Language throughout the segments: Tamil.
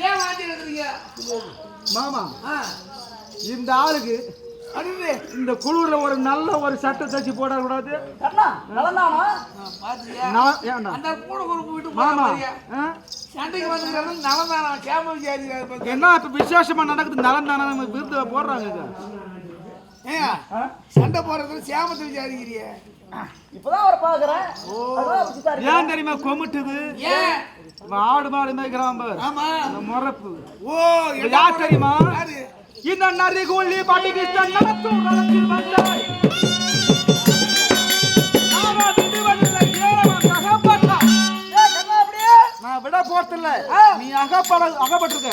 ஏன் வாந்தி எடுக்கிறீங்க மாமா ஆ, இந்த ஆளுக்கு இந்த குளிர்ல ஒரு நல்ல ஒரு சட்டை தச்சு போடக்கூடாது என்ன இப்ப விசேஷமா நடக்குது? நலம் தானே நம்ம விருது போடுறாங்க சண்டை போடுறது சேமத்தை விசாரிக்கிறிய? இப்பதான் அவரை பாக்குறேன். ஏன் தெரியுமா கொமிட்டுது? ஆடு மாடு மேய்க்கிறான் முறப்பு. ஓ யார் தெரியுமா? இந்த நரிகுள்ளி பாட்டிகிருஷ்ணன் நடத்தும் களத்தில் வந்தாய். விட போறதில்ல. நீ அகப்பட அகப்பட்டிருக்க.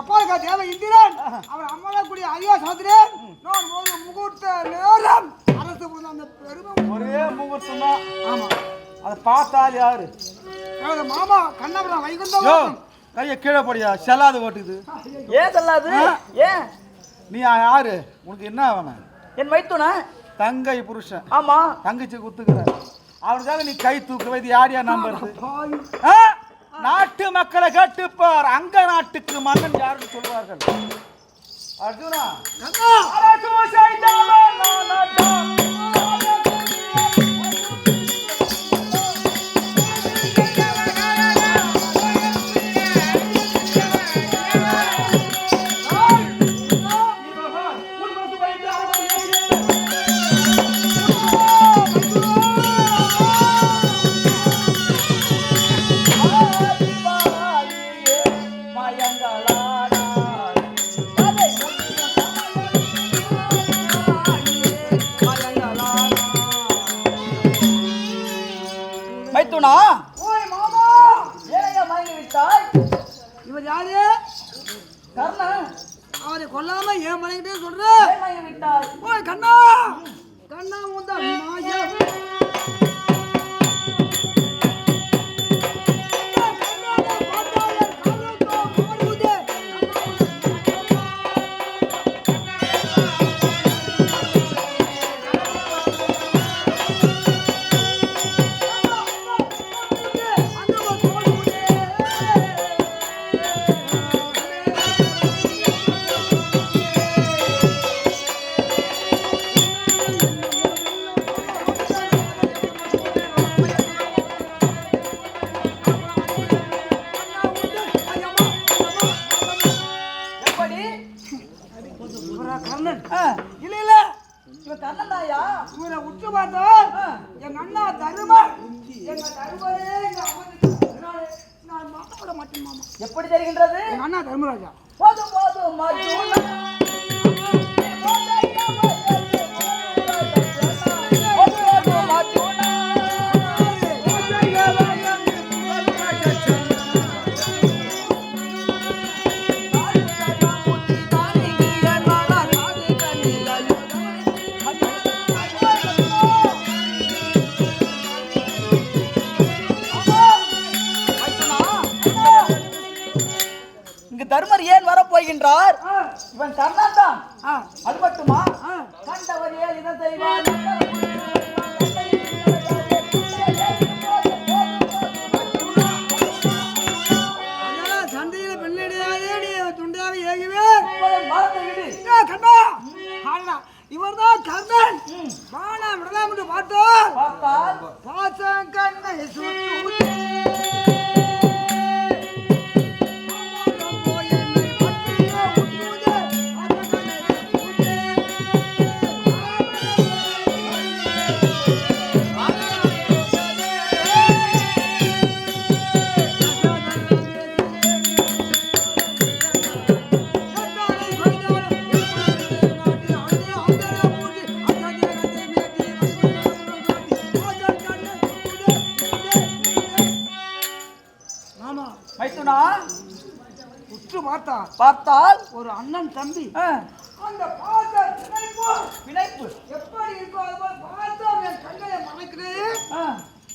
அப்பா தேவ இந்திரன். அவர் அம்மளக்கூடிய ஐயா சாத்திரன் நான் ஒரு முகூர்த்த நேரம் அரசு அந்த பெருமை ஒரே முகூர்த்தம் தான் ஆமா. அதை பார்த்தால் யாரு? எனது மாமா கண்ணபுரம் வைகுண்டம் யோ கைய கீழே போடியா செல்லாது ஓட்டுது ஏன் சொல்லாது? ஏன்? நீ யாரு? உனக்கு என்ன அவன்? என் மைத்துனா? தங்கை புருஷன். ஆமா. தங்கச்சி குத்துக்கிற. அவனுக்காக நீ கை தூக்குவ இது யார் யார் நம்புறது ஆ? நாட்டு மக்களை கேட்டுப்பார். அங்க நாட்டுக்கு மன்னன் யாருன்னு சொல்வார்கள்? அர்ஜுனா. மைத்துனா ஓய் மாமா ஏனையா மயங்கி விட்டாய் இவர் யாரு? கர்ணன் அவரை கொல்லாம ஏன் மனைகிட்டே சொல்ற. மயங்கி விட்டாய் ஓய் கண்ணா. கண்ணா மாய. கர்ணன்? ஆ, இல்ல இல்ல. இவன் கர்ணன் தாயா இவரை உற்று பார்த்தால் எங்க அண்ணா தருமர் எங்க தருமரே எங்க நான் மாட்டப்பட மாட்டேன் மாமா. எப்படி தெரிகின்றது? எங்க அண்ணா தர்மராஜா. போதும். போதும் தர்மர் ஏன் வரப்போகின்றார்? இவன் கர்ணன் தான் அது மட்டுமா? கண்டவர் ஏன் இதை செய்வான் பார்த்தான் பார்த்தால் ஒரு அண்ணன் தம்பி. அந்த பார்த்த பிணைப்பு பிணைப்பு எப்படி இருக்கோ அது போல பார்த்தோம் என் கண்களை மறைக்கிறது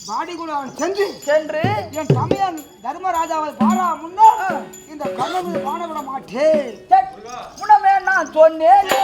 பாடிக்குள்ள அவன் சென்று சென்று என் தமையன் தர்மராஜாவை பாரா முன்னால் இந்த கண்ணு காண விட மாட்டேன் முன்னமே நான் சொன்னேனே.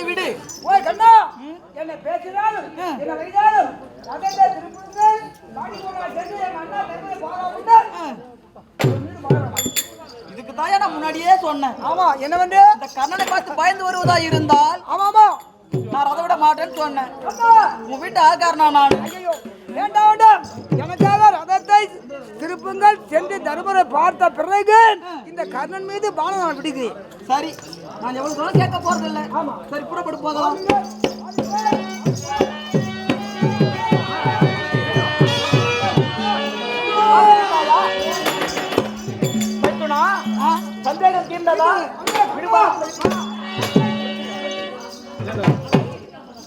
பாலத்தை விடு. ஓய் கண்ணா என்னை பேசினாலும் என்னை வைத்தாலும் ரதத்தை திருப்புங்கள் பாடிக்குள்ள சென்று என் அண்ணா இதுக்கு தான் நான் முன்னாடியே சொன்னேன். ஆமா என்னவென்று? இந்த கர்ணனை பார்த்து பயந்து வருவதா இருந்தால்? ஆமா ஆமா. நான் அதை விட மாட்டேன்னு சொன்னேன். உன் வீட்டு ஆள்காரனா நான்? ஐயோ வேண்டாம் வேண்டாம். எனக்காக ரதத்தை திருப்புங்கள் சென்று தருமரை பார்த்த பிறகு இந்த கர்ணன் மீது பானம் நான் பிடிக்கிறேன் சரி நான் எவ்வளவு தூரம் கேட்க போறது இல்ல? ஆமா. சரி புறப்பட்டு போகலாம். சந்தேகம் தீர்ந்ததா? விடுவா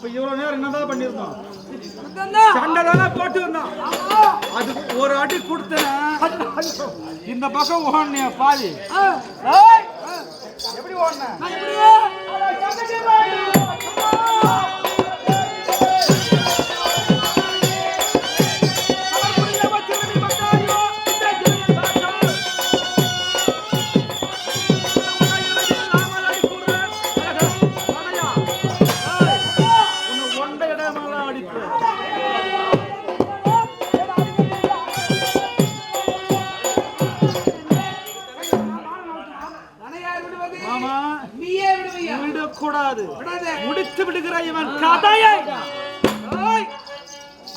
இப்ப இவ்வளவு நேரம் என்னதான் பண்ணிருந்தோம். சண்டை தானே போட்டு இருந்தோம் அது ஒரு அடி கொடுத்தேன். இந்த பக்கம் ஓடனே பாதி. எப்படி ஓடன?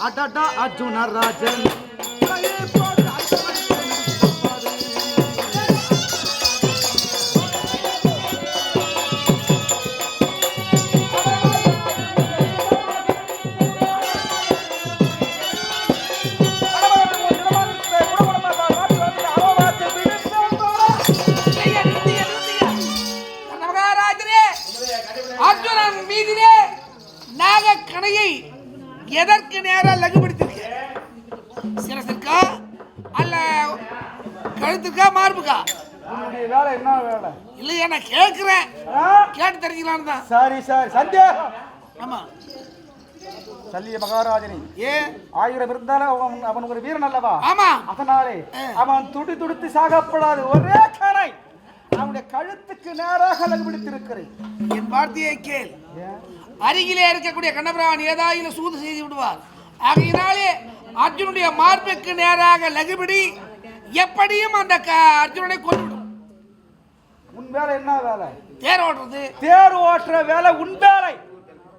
அடடா அர்ஜுன ராஜன். மார்புக்கா உன்னுடைய வேலை என்ன வேலை? இல்லையா நான் கேட்கிறேன்? கேட்டு தெரிஞ்சுக்கலான்னு தான். சரி சரி. சந்தேகம். ஆமா. சல்லிய மகாராஜனி ஏன்? ஆயிரம் இருந்தாலும் அவன் அவன் ஒரு வீரன் அல்லவா? ஆமா. அதனாலே அவன் துடி துடித்து சாகப்படாது. ஒரே கரை. அவனுடைய கழுத்துக்கு நேராக லகுபிடித்திருக்கிறேன் என் வார்த்தையை கேள். அருகிலே இருக்கக்கூடிய கண்ணபிரான் ஏதாயிலும் சூது செய்து விடுவார். ஆகையினாலே அர்ஜுனுடைய மார்புக்கு நேராக லகுபிடி எப்படியும் அந்த அர்ஜுனனை கொண்டுவிடும் உன் வேலை என்ன வேலை? தேர் ஓடுறது. தேர் ஓட்டுற வேலை உன் வேலை.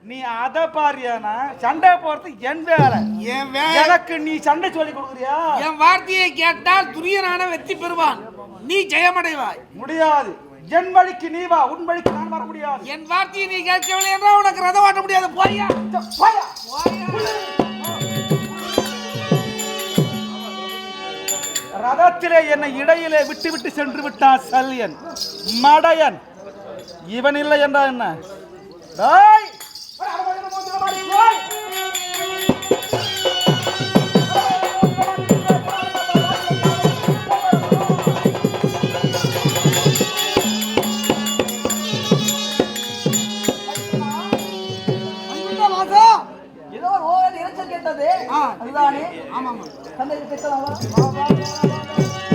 நீ அதை பாரியானா சண்டை போறது என் வேலை. என் வே- எனக்கு நீ சண்டை சொல்லி கொடுக்குறியா? என் வார்த்தையை கேட்டால் துரியனான வெற்றி பெறுவான். நீ ஜெயமடைவாய். முடியாது. என் வழிக்கு நீ வா உன் வழிக்கு நான் வர முடியாது. என் வார்த்தையை நீ கேட்கவில்லை என்றால் உனக்கு ரதம் ஓட்ட முடியாது. போய்யா. போயா. ரதத்திலே என்னை இடையிலே விட்டு விட்டு சென்று விட்டான் சல்யன் மடையன். இவன் இல்லை என்றா என்ன?